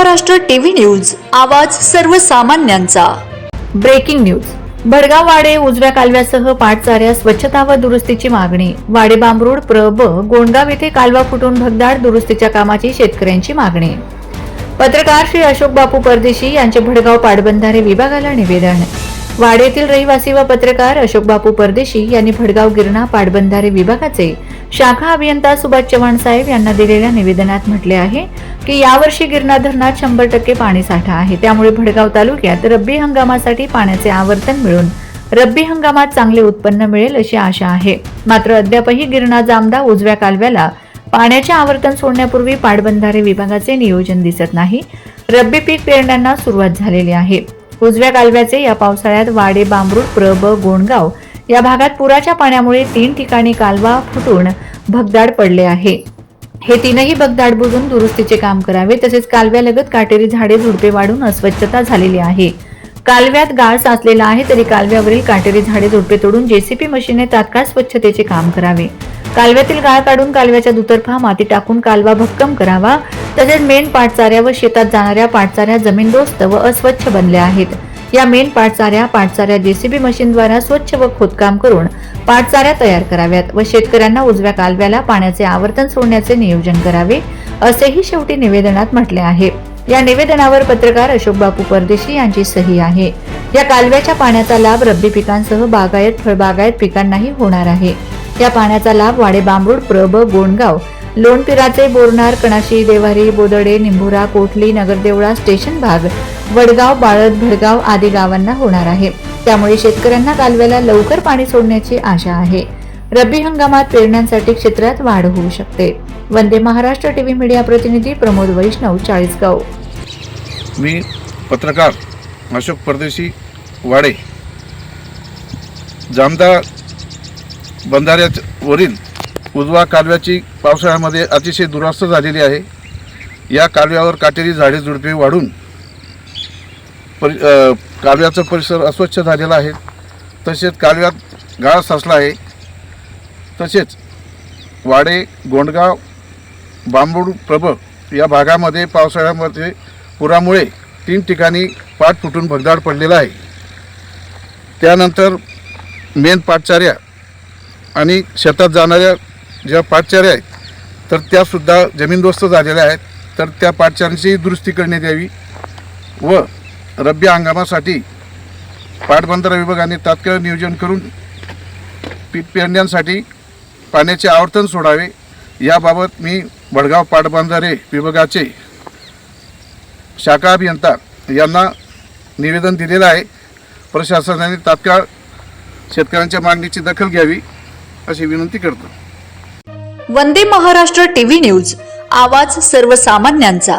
Maharashtra TV news आवाज सर्वसामान्यांचा. Breaking news. Bhadgaon वाडे उजव्या कालव्यासह पाटचाऱ्या स्वच्छता व दुरुस्तीची मागणी. वाडे बांबरूड प्र. ब. गोंडगाव येथे कालवा फुटून भगदाड दुरुस्तीच्या कामाची शेतकऱ्यांची मागणी. पत्रकार श्री अशोक बापू परदेशी यांचे भडगाव पाटबंधारे विभागाला निवेदन. वाडेतील रहिवासी व पत्रकार अशोक बापू परदेशी यांनी भडगाव गिरणा पाटबंधारे विभागाचे शाखा अभियंता सुभाष चव्हाण साहेब यांना दिलेल्या निवेदनात म्हटले आहे की यावर्षी गिरणा धरणात शंभर टक्के पाणीसाठा आहे. त्यामुळे भडगाव तालुक्यात रब्बी हंगामासाठी पाण्याचे आवर्तन मिळून रब्बी हंगामात चांगले उत्पन्न मिळेल अशी आशा आहे. मात्र अद्यापही गिरणा जामदा उजव्या कालव्याला पाण्याचे आवर्तन सोडण्यापूर्वी पाटबंधारे विभागाचे नियोजन दिसत नाही. रब्बी पीक पेरण्यांना सुरुवात झालेली आहे. उजव्या कालव्याचे या पावसाळ्यात वाडे बांबरूड प्रब ब गोंडगाव या भागात पुराच्या पाण्यामुळे तीन ठिकाणी कालवा फुटून भगदाड पडले आहे. हे तीनही भगदाड बुजून दुरुस्तीचे काम करावे तसेच कालव्यालगत काटेरी झाडे झुडपे वाढून अस्वच्छता झालेली आहे. कालव्यात गाळ साचलेला आहे तरी कालव्यावरील काटेरी झाडे झुडपे तोडून जेसीपी मशीनने तात्काळ स्वच्छतेचे काम करावे. कालव्यातील गाळ काढून कालव्याच्या दुतर्फा माती टाकून कालवा भक्कम करावा तसेच मेन पाटचाऱ्या व शेतात जाणाऱ्या पाटचाऱ्या जमीनदोस्त व अस्वच्छ बनल्या आहेत. या मेन पाटचाऱ्या पाटचाऱ्या जेसीबी मशीनद्वारा स्वच्छ व खोदकाम करून पाटचाऱ्या तयार कराव्यात व शेतकऱ्यांना उजव्या कालव्याला पाण्याचे आवर्तन सोडण्याचे नियोजन करावे असेही शेवटी निवेदनात म्हटले आहे. या निवेदनावर पत्रकार अशोक बापू परदेशी यांची सही आहे. या कालव्याच्या पाण्याचा लाभ रब्बी पिकांसह बागायत फळबागायत पिकांनाही होणार आहे. या पाण्याचा लाभ वाडे बांबरूड प्रब गोंडगाव लोणपिराचे बोरणार कणाशी देवारी बोदडे निंभुरा कोठली नगरदेवळा स्टेशन भाग वडगाव बाळद भडगाव आदी गावांना होणार आहे. त्यामुळे शेतकऱ्यांना कालव्याला लवकर पाणी सोडण्याची आशा आहे. रब्बी हंगामात पेरण्यांसाठी क्षेत्रात वाढ होऊ शकते. वंदे महाराष्ट्र टीव्ही मीडिया प्रतिनिधी प्रमोद वैष्णव चाळीसगाव. मी पत्रकार अशोक परदेशी वाडे. जामदा बंधाऱ्यावरील उजवा कालव्याची पावसाळ्यामध्ये अतिशय दुरास्त झालेली आहे. या कालव्यावर काटेरी झाडे झुडपे वाढून परि कालव्याचा परिसर अस्वच्छ झालेला आहे. तसेच कालव्यात गाळ साचला आहे. तसेच वाडे गोंडगाव बांबूड प्रभ या भागामध्ये पावसाळ्यामध्ये पुरामुळे तीन ठिकाणी पाठ फुटून भगदाड पडलेला आहे. त्यानंतर मेन पाटचाऱ्या आणि शेतात जाणाऱ्या ज्या पाटचाऱ्या आहेत तर त्यासुद्धा जमीनदोस्त झालेल्या आहेत. तर त्या पाठचार्यांचीही दुरुस्ती करण्यात यावी व रब्बी हंगामासाठी पाटबंधारा विभागाने तात्काळ नियोजन करून पीक पेरण्यांसाठी पाण्याचे आवर्तन सोडावे. याबाबत मी वडगाव पाटबंधारे विभागाचे शाखा अभियंता यांना निवेदन दिलेलं आहे. प्रशासनाने तात्काळ शेतकऱ्यांच्या मागणीची दखल घ्यावी अशी विनंती करतो. Vande Maharashtra TV news. आवाज सर्वसामान्यांचा.